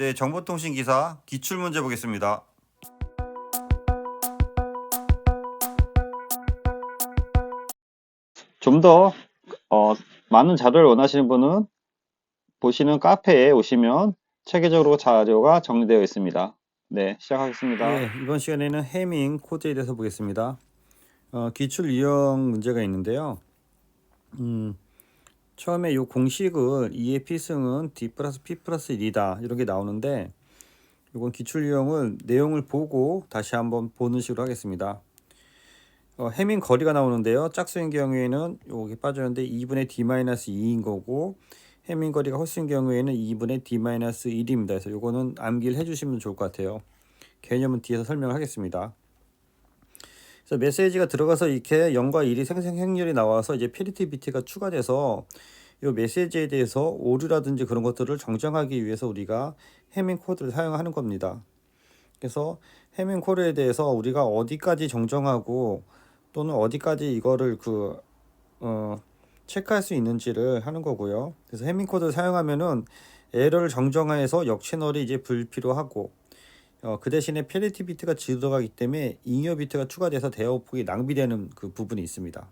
네, 정보통신 기사 기출 문제 보겠습니다. 좀더 어, 많은 자료를 원하시는 분은 보시는 카페에 오시면 체계적으로 자료가 정리되어 있습니다. 네, 시작하겠습니다. 네, 이번 시간에는 해밍 코드에 대해서 보겠습니다. 어, 기출 유형 문제가 있는데요. 음, 처음에 이 공식을 2의 필승은 d 플러스 p 플러스 1이다 이런 게 나오는데 이건 기출 유형을 내용을 보고 다시 한번 보는 식으로 하겠습니다. 어, 해밍 거리가 나오는데요. 짝수인 경우에는 여기 빠졌는데 2분의 d-2인 거고 해밍 거리가 홀수인 경우에는 2분의 d-1입니다. 그래서 요거는 암기를 해주시면 좋을 것 같아요. 개념은 뒤에서 설명하겠습니다. 그래서 메시지가 들어가서 이렇게 0과 1이 생성행렬이 나와서 이제 페리티 비트가 추가돼서 이 메시지에 대해서 오류라든지 그런 것들을 정정하기 위해서 우리가 해밍 코드를 사용하는 겁니다. 그래서 해밍 코드에 대해서 우리가 어디까지 정정하고 또는 어디까지 이거를 그 어, 체크할 수 있는지를 하는 거고요. 그래서 해밍 코드를 사용하면은 에러를 정정해서 역 채널이 이제 불필요하고 어, 그 대신에 페리티 비트가 들어가기 때문에 잉여 비트가 추가돼서 대화폭이 낭비되는 그 부분이 있습니다.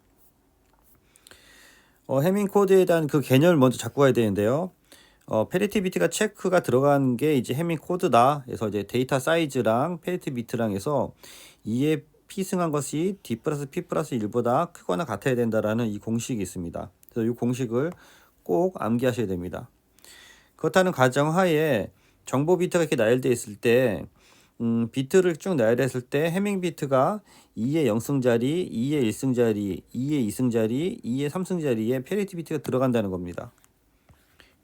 어, 해밍 코드에 대한 그 개념을 먼저 잡고 가야 되는데요. 어, 페리티 비트가 체크가 들어간 게 이제 해밍 코드다. 그래서 이제 데이터 사이즈랑 페리티 비트랑 해서 2에 피승한 것이 d 플러스 p 플러스 1보다 크거나 같아야 된다라는 이 공식이 있습니다. 그래서 이 공식을 꼭 암기하셔야 됩니다. 그렇다는 가정하에 정보 비트가 이렇게 나열되어 있을 때 음, 비트를 쭉 나열했을 때 해밍 비트가 2의 0승자리, 2의 1승자리, 2의 2승자리, 2의 3승자리에 페리티 비트가 들어간다는 겁니다.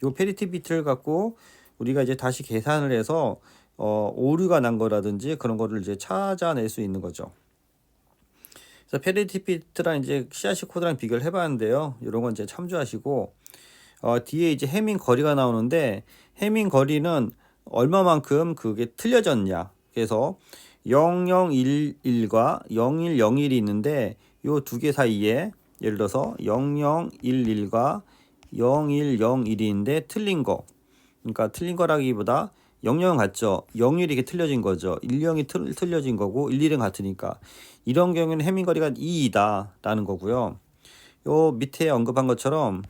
이 페리티 비트를 갖고 우리가 이제 다시 계산을 해서 어, 오류가 난 거라든지 그런 거를 이제 찾아낼 수 있는 거죠. 그래서 페리티 비트랑 이제 CRC 코드랑 비교를 해봤는데요. 이런 건 이제 참조하시고 어, 뒤에 이제 해밍 거리가 나오는데 해밍 거리는 얼마만큼 그게 틀려졌냐. 그래서 0011과 0101이 있는데 요두개 사이에 예를 들어서 0011과 0101인데 틀린 거. 그러니까 틀린 거라기보다 00은 같죠. 01이 이렇게 틀려진 거죠. 10이 틀, 틀려진 거고 11은 같으니까 이런 경우에는 해밍거리가 2이다라는 거고요. 요 밑에 언급한 것처럼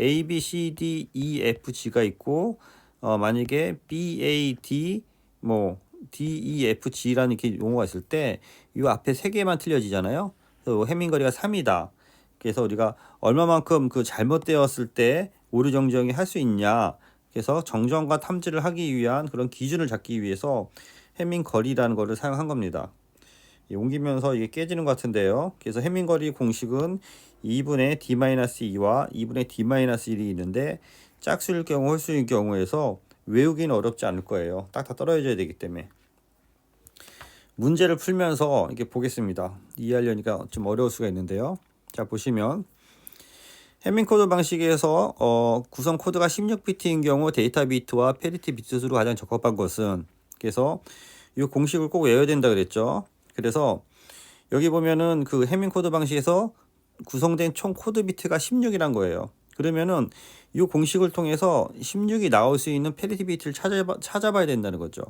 A, B, C, D, E, F, G가 있고 어, 만약에 B, A, D, 뭐 D, E, F, G라는 이렇게 용어가 있을 때 이 앞에 세 개만 틀려지잖아요. 그래서 해밍거리가 3이다. 그래서 우리가 얼마만큼 그 잘못되었을 때 오류 정정이 할 수 있냐. 그래서 정정과 탐지를 하기 위한 그런 기준을 잡기 위해서 해밍 거리라는 것을 사용한 겁니다. 옮기면서 이게 깨지는 것 같은데요. 그래서 해밍 거리 공식은 2분의 d-2와 2분의 d-1이 있는데 짝수일 경우 홀수일 경우에서 외우기는 어렵지 않을 거예요. 딱 다 떨어져야 되기 때문에. 문제를 풀면서 이렇게 보겠습니다. 이해하려니까 좀 어려울 수가 있는데요. 자 보시면 해밍 코드 방식에서 어, 구성 코드가 16비트인 경우 데이터 비트와 페리티 비트 수로 가장 적합한 것은 그래서 이 공식을 꼭 외워야 된다 그랬죠. 그래서 여기 보면은 그 해밍 코드 방식에서 구성된 총 코드 비트가 16이란 거예요. 그러면은 이 공식을 통해서 16이 나올 수 있는 페리티 비트를 찾아봐, 찾아봐야 된다는 거죠.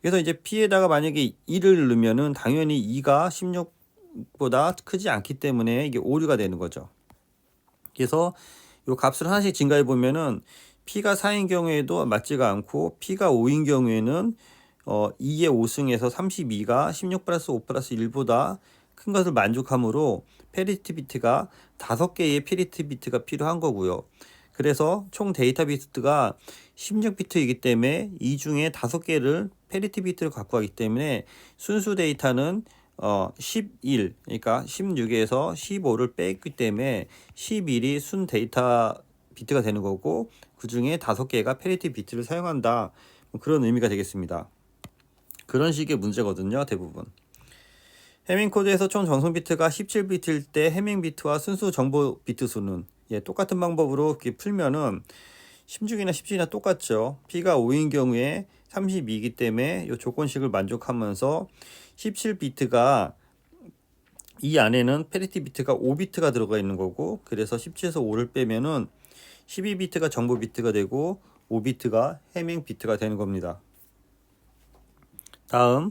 그래서 이제 P에다가 만약에 2를 넣으면은 당연히 2가 16보다 크지 않기 때문에 이게 오류가 되는 거죠. 그래서 이 값을 하나씩 증가해 보면은 P가 4인 경우에도 맞지가 않고 P가 5인 경우에는 어 2의 5승에서 32가 16 플러스 5 플러스 1보다 큰 것을 만족하므로 페리티 비트가 5개의 페리티 비트가 필요한 거고요. 그래서 총 데이터 비트가 16비트이기 때문에 이 중에 5개를 페리티 비트를 갖고 가기 때문에 순수 데이터는 어 11, 그러니까 16에서 15를 뺐기 때문에 11이 순 데이터 비트가 되는 거고 그 중에 5개가 페리티 비트를 사용한다. 뭐 그런 의미가 되겠습니다. 그런 식의 문제거든요, 대부분. 해밍 코드에서 총 정성 비트가 17비트일 때 해밍 비트와 순수 정보 비트 수는 예, 똑같은 방법으로 풀면은 16이나 17이나 똑같죠. P가 5인 경우에 32이기 때문에 이 조건식을 만족하면서 17비트가 이 안에는 페리티 비트가 5비트가 들어가 있는 거고 그래서 17에서 5를 빼면은 12비트가 정보 비트가 되고 5비트가 해밍 비트가 되는 겁니다. 다음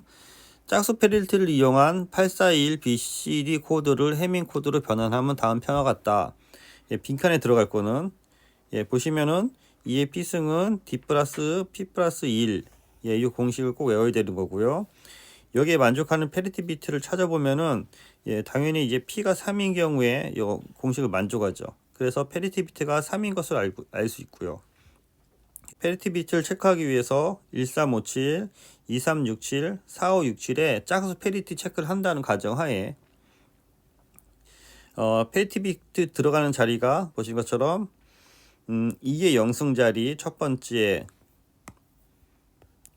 짝수 페널티를 이용한 841 BCD 코드를 해밍 코드로 변환하면 다음 편과 같다. 예, 빈칸에 들어갈 거는 예, 보시면은 이의 피승은 D 플러스 P 플러스 1 예, 이 공식을 꼭 외워야 되는 거고요. 여기에 만족하는 페리티 비트를 찾아보면은 예, 당연히 이제 P가 3인 경우에 이 공식을 만족하죠. 그래서 페리티 비트가 3인 것을 알 수 있고요. 페리티 비트를 체크하기 위해서 1357, 2367, 4567에 짝수 페리티 체크를 한다는 가정하에 어, 페리티 비트 들어가는 자리가 보신 것처럼 음, 2의 0승 자리 첫 번째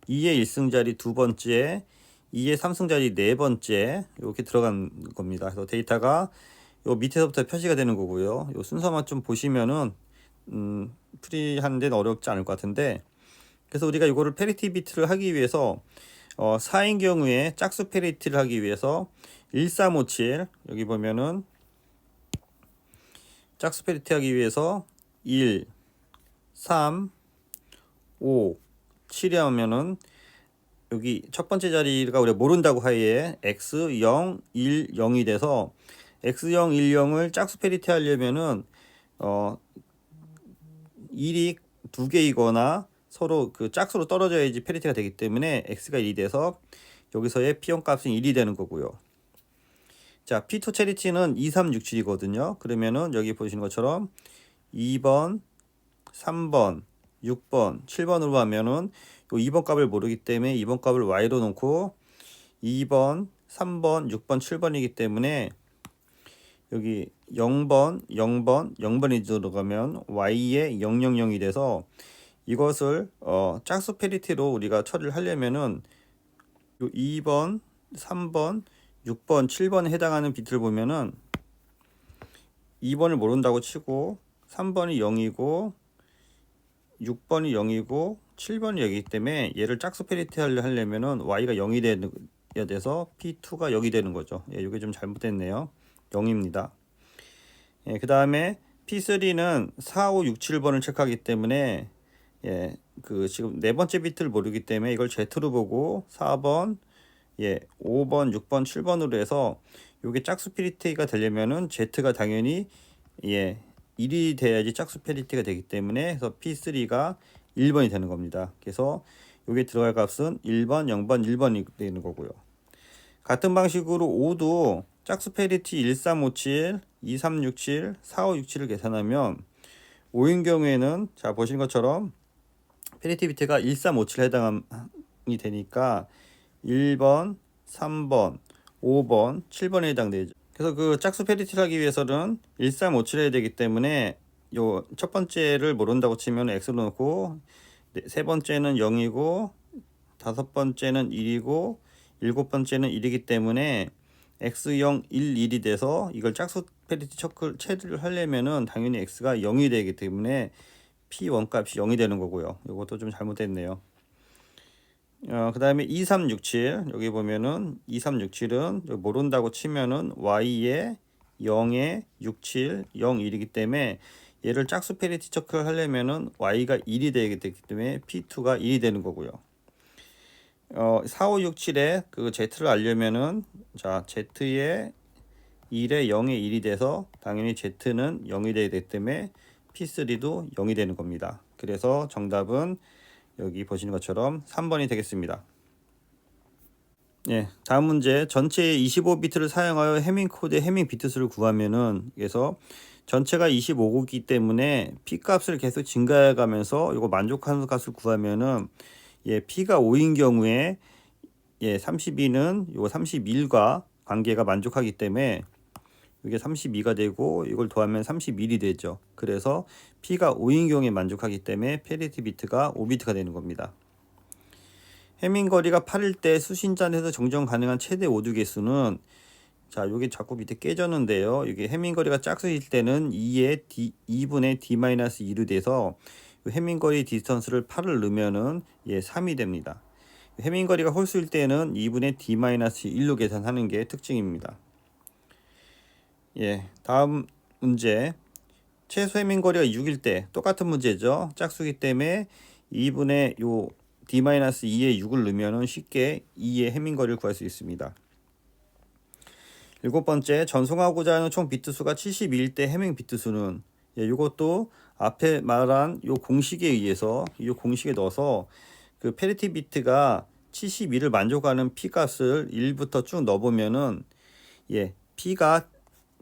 2의 1승 자리 두 번째 2의 3승 자리 네 번째 이렇게 들어간 겁니다. 그래서 데이터가 요 밑에서부터 표시가 되는 거고요. 요 순서만 좀 보시면은 음, 프리하는 데는 어렵지 않을 것 같은데 그래서 우리가 이거를 페리티 비트를 하기 위해서 어, 4인 경우에 짝수 페리티를 하기 위해서 1357 여기 보면은 짝수 페리티 하기 위해서 1 3 5 7이 하면은 여기 첫 번째 자리가 우리가 모른다고 하에 x 0 1 0이 돼서 x 0 1 0을 짝수 페리티 하려면은 어 1이 두 개이거나 서로 그 짝수로 떨어져야지 페리티가 되기 때문에 x가 1이 돼서 여기서의 p0 값은 1이 되는 거고요. 자, p2 체리티는 2367이거든요. 그러면은 여기 보시는 것처럼 2번, 3번, 6번, 7번으로 하면은 요 2번 값을 모르기 때문에 2번 값을 y로 놓고 2번, 3번, 6번, 7번이기 때문에 여기 0번, 0번, 0번이 들어가면 y의 000이 돼서 이것을 어, 짝수 페리티로 우리가 처리를 하려면은 요 2번, 3번, 6번, 7번에 해당하는 비트를 보면은 2번을 모른다고 치고 3번이 0이고 6번이 0이고 7번이 여기 때문에 얘를 짝수 페리티 하려면은 y가 0이 되야 돼서 p2가 0이 되는 거죠. 예, 이게 좀 잘못됐네요. 0입니다. 예, 그 다음에 P3는 4, 5, 6, 7번을 체크하기 때문에 예, 그 지금 네 번째 비트를 모르기 때문에 이걸 Z로 보고 4번, 예, 5번, 6번, 7번으로 해서 요게 짝수 페리티가 되려면은 Z가 당연히 예, 1이 돼야지 짝수 페리티가 되기 때문에 그래서 P3가 1번이 되는 겁니다. 그래서 요게 들어갈 값은 1번, 0번, 1번이 되는 거고요. 같은 방식으로 5도 짝수 페리티 1357, 2367, 4567을 계산하면 5인 경우에는 자 보신 것처럼 페리티 비트가 1357에 해당이 되니까 1번, 3번, 5번, 7번에 해당되죠. 그래서 그 짝수 페리티를 하기 위해서는 1357 해야 되기 때문에 요 첫 번째를 모른다고 치면 x로 놓고 네, 세 번째는 0이고 다섯 번째는 1이고 일곱 번째는 1이기 때문에 x0 1 1이 돼서 이걸 짝수 페리티 체크를 체를 하려면은 당연히 x가 0이 되기 때문에 p1 값이 0이 되는 거고요. 이것도 좀 잘못됐네요. 어, 그 다음에 2367 여기 보면은 2367은 여기 모른다고 치면은 y에 0에 67 0 1이기 때문에 얘를 짝수 페리티 체크를 하려면은 y가 1이 되기 때문에 p2가 1이 되는 거고요. 어, 4567에 그 z를 알려면은 자 z의 1에 0에 1이 돼서 당연히 z는 0이 되기 때문에 p3도 0이 되는 겁니다. 그래서 정답은 여기 보시는 것처럼 3번이 되겠습니다. 예, 다음 문제 전체의 25비트를 사용하여 해밍 코드의 해밍 비트수를 구하면은 그래서 전체가 25고기 때문에 p 값을 계속 증가해 가면서 이거 만족하는 값을 구하면은 예, p가 5인 경우에 예, 32는 요 31과 관계가 만족하기 때문에 이게 32가 되고 이걸 더하면 31이 되죠. 그래서 p가 5인 경우에 만족하기 때문에 페리티 비트가 5비트가 되는 겁니다. 해밍 거리가 8일 때 수신잔에서 정정 가능한 최대 오두 개수는 자, 여기 자꾸 밑에 깨졌는데요. 이게 해밍 거리가 짝수일 때는 2의 d 2분의 d-2로 돼서 해밍 거리 디스턴스를 8을 넣으면은 예, 3이 됩니다. 해밍 거리가 홀수일 때는 2분의 d-1로 계산하는 게 특징입니다. 예, 다음 문제. 최소 해밍 거리가 6일 때 똑같은 문제죠. 짝수기 때문에 2분의 요 d-2의 6을 넣으면은 쉽게 2의 해밍거리를 구할 수 있습니다. 일곱 번째, 전송하고자 하는 총 비트 수가 71일 때 해밍 비트 수는 예, 이것도 앞에 말한 요 공식에 의해서 이 공식에 넣어서 그 페리티 비트가 71을 만족하는 p 값을 1부터 쭉 넣어보면은 예, p가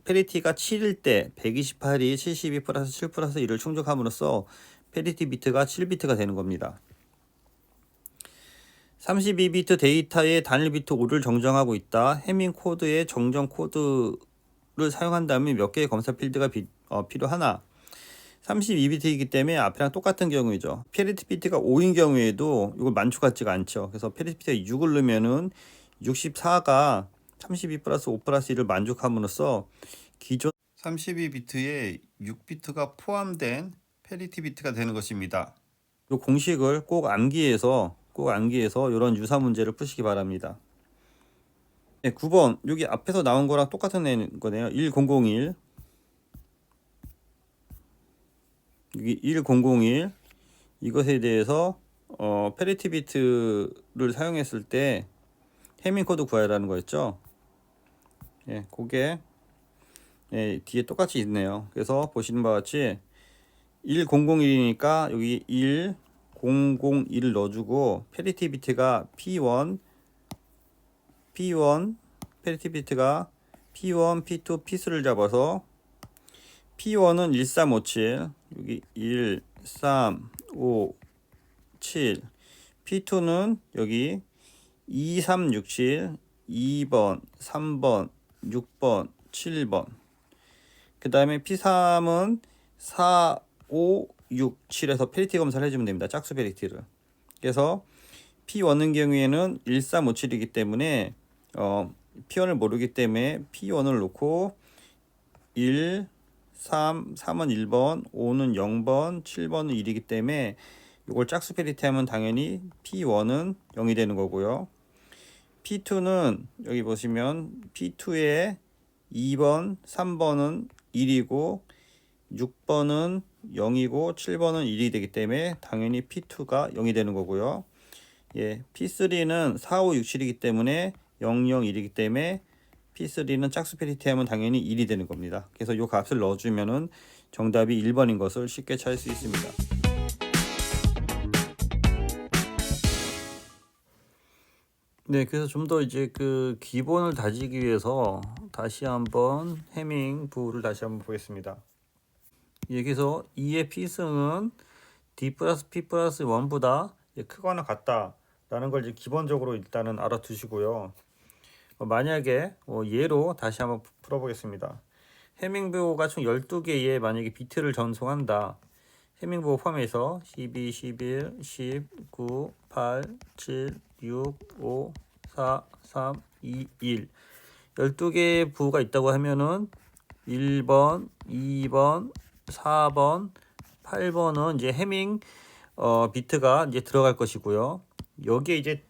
페리티가 7일 때 128이 72 플러스 7 플러스 1을 충족함으로써 페리티 비트가 7비트가 되는 겁니다. 32비트 데이터의 단일 비트 5를 정정하고 있다. 해밍 코드의 정정 코드를 사용한다면 몇 개의 검사 필드가 비, 어, 필요하나? 32비트이기 때문에 앞이랑 똑같은 경우이죠. 페리티 비트가 5인 경우에도 이걸 만족 같지가 않죠. 그래서 페리티 비트가 6을 넣으면은 64가 32 플러스 5 플러스 1을 만족함으로써 기존 32비트에 6비트가 포함된 페리티 비트가 되는 것입니다. 이 공식을 꼭 암기해서 꼭 암기해서 이런 유사 문제를 푸시기 바랍니다. 네, 9번 여기 앞에서 나온 거랑 똑같은 애 거네요. 1001 여기 1001 이것에 대해서 어, 페리티 비트를 사용했을 때 해밍 코드 구하라는 거였죠. 예, 그게 예, 뒤에 똑같이 있네요. 그래서 보시는 바와 같이 1001이니까 여기 1001을 넣어주고 페리티 비트가 P1 P1 페리티 비트가 P1, P2, P3를 잡아서 P1은 1357 여기 1, 3, 5, 7 P2는 여기 2, 3, 6, 7 2번, 3번, 6번, 7번 그 다음에 P3은 4, 5, 6, 7에서 페리티 검사를 해주면 됩니다. 짝수 페리티를. 그래서 P1의 경우에는 1357이기 때문에 어, P1을 모르기 때문에 P1을 놓고 1, 3, 3은 1번, 5는 0번, 7번은 1이기 때문에 이걸 짝수 페리티 하면 당연히 P1은 0이 되는 거고요. P2는 여기 보시면 P2에 2번, 3번은 1이고 6번은 0이고 7번은 1이 되기 때문에 당연히 P2가 0이 되는 거고요. 예, P3는 4, 5, 6, 7이기 때문에 0, 0, 1이기 때문에 P3는 짝수 페리티 하면 당연히 1이 되는 겁니다. 그래서 이 값을 넣어주면은 정답이 1번인 것을 쉽게 찾을 수 있습니다. 네, 그래서 좀 더 이제 그 기본을 다지기 위해서 다시 한번 해밍 부를 다시 한번 보겠습니다. 여기서 2의 P승은 D 플러스 P 플러스 1보다 크거나 같다라는 걸 이제 기본적으로 일단은 알아두시고요. 어, 만약에 어, 예로 다시 한번 푸- 풀어보겠습니다. 해밍보호가 총 12개의 만약에 비트를 전송한다. 해밍보호 포함해서 12, 11, 10, 9, 8, 7, 6, 5, 4, 3, 2, 1 12개의 부호가 있다고 하면은 1번, 2번, 4번, 8번은 이제 해밍 어, 비트가 이제 들어갈 것이고요. 여기에 이제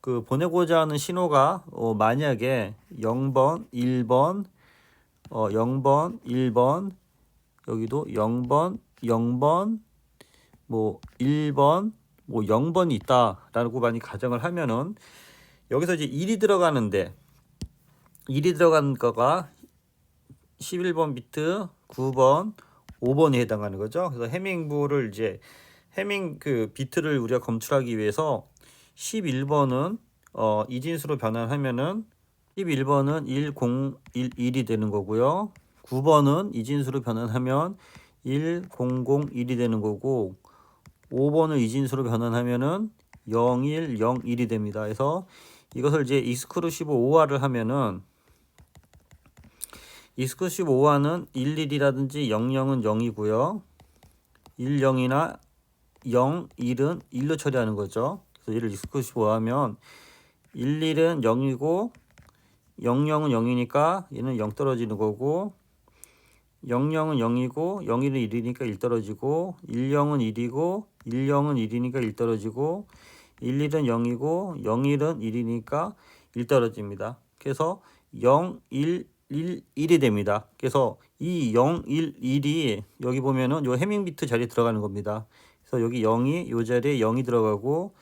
그 보내고자 하는 신호가 어, 만약에 0번, 1번, 어, 0번, 1번, 여기도 0번, 0번, 뭐 1번, 뭐 0번이 있다라고 많이 가정을 하면은 여기서 이제 1이 들어가는데 1이 들어간 거가 11번 비트, 9번, 5번에 해당하는 거죠. 그래서 해밍부를 이제 해밍 그 비트를 우리가 검출하기 위해서 11번은 어 이진수로 변환하면은 11번은 1011이 되는 거고요. 9번은 이진수로 변환하면 1001이 되는 거고 5번을 이진수로 변환하면은 0101이 됩니다. 그래서 이것을 이제 익스크루시브 5화를 하면은 익스크루시브 5화는 11이라든지 00은 0이고요. 10이나 0, 1은 1로 처리하는 거죠. 얘를 익스크루시브 5 하면 11은 0이고 00은 0이니까 얘는 0 떨어지는 거고 00은 0이고 01은 1이니까 1 떨어지고 10은 1이고 10은 1이니까 1 떨어지고 11은 0이고 01은 1이니까 1 떨어집니다. 그래서 0, 1, 1, 1이 됩니다. 그래서 이 0, 1, 1이 여기 보면은 요 해밍 비트 자리에 들어가는 겁니다. 그래서 여기 0이 요 자리에 0이 들어가고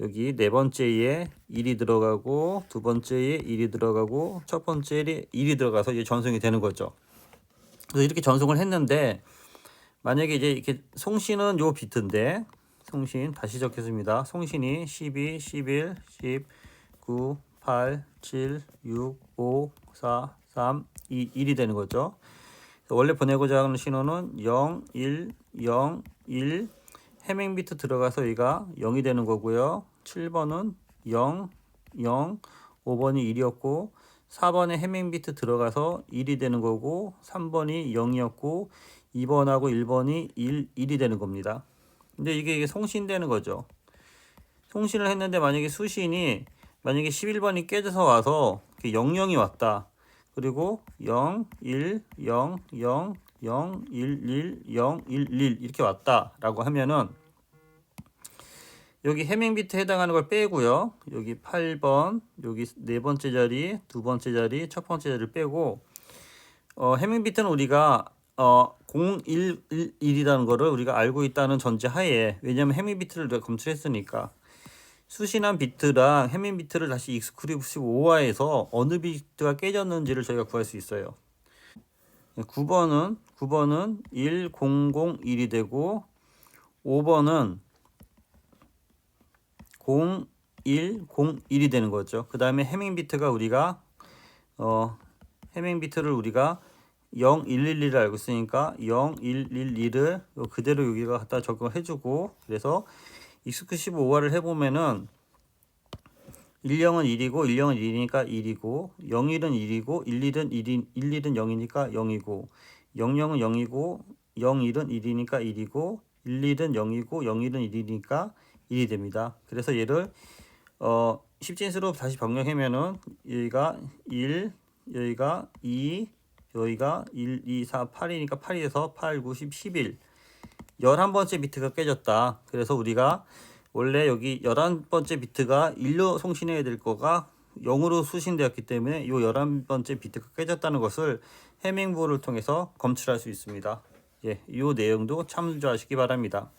여기 네 번째에 1이 들어가고 두 번째에 1이 들어가고 첫 번째에 1이 들어가서 이제 전송이 되는 거죠. 그래서 이렇게 전송을 했는데 만약에 이제 이렇게 송신은 요 비트인데 송신 다시 적겠습니다. 송신이 12, 11, 10, 9, 8, 7, 6, 5, 4, 3, 2, 1이 되는 거죠. 원래 보내고자 하는 신호는 0, 1, 0, 1 해밍 비트 들어가서 여기가 0이 되는 거고요. 7번은 0, 0, 5번이 1이었고 4번에 해밍 비트 들어가서 1이 되는 거고 3번이 0이었고 2번하고 1번이 1, 1이 되는 겁니다. 근데 이게, 이게 송신되는 거죠. 송신을 했는데 만약에 수신이 만약에 11번이 깨져서 와서 00이 왔다. 그리고 0, 1, 0, 0, 0, 1, 1, 0, 1, 1 이렇게 왔다라고 하면은 여기 해밍 비트 해당하는 걸 빼고요. 여기 8번, 여기 네 번째 자리, 두 번째 자리, 첫 번째 자리를 빼고 어, 해밍 비트는 우리가 어, 011이라는 거를 우리가 알고 있다는 전제 하에 왜냐면 해밍 비트를 우리가 검출했으니까 수신한 비트랑 해밍 비트를 다시 익스크루시브 5화에서 어느 비트가 깨졌는지를 저희가 구할 수 있어요. 9번은 9번은 1001이 되고 5번은 0101이 되는 거죠. 그 다음에 해밍 비트가 우리가 어 해밍 비트를 우리가 0111을 알고 있으니까 0112를 그대로 여기가 갖다 적용을 해주고 그래서 익스크루시브 5화를 해보면은 10은 1이고 10은 1이니까 1이고 01은 1이고 11은 1이, 11은 0이니까 0이고 00은 0이고 01은 1이니까 1이고 11은 0이고 01은 1이니까 1이 됩니다. 그래서 얘를 어 10진수로 다시 변경하면은 여기가 1, 여기가 2, 여기가 1, 2, 4, 8이니까 8이에서 8, 9, 10, 11 11번째 비트가 깨졌다. 그래서 우리가 원래 여기 11번째 비트가 1로 송신해야 될 거가 0으로 수신되었기 때문에 이 11번째 비트가 깨졌다는 것을 해밍부를 통해서 검출할 수 있습니다. 예, 이 내용도 참조하시기 바랍니다.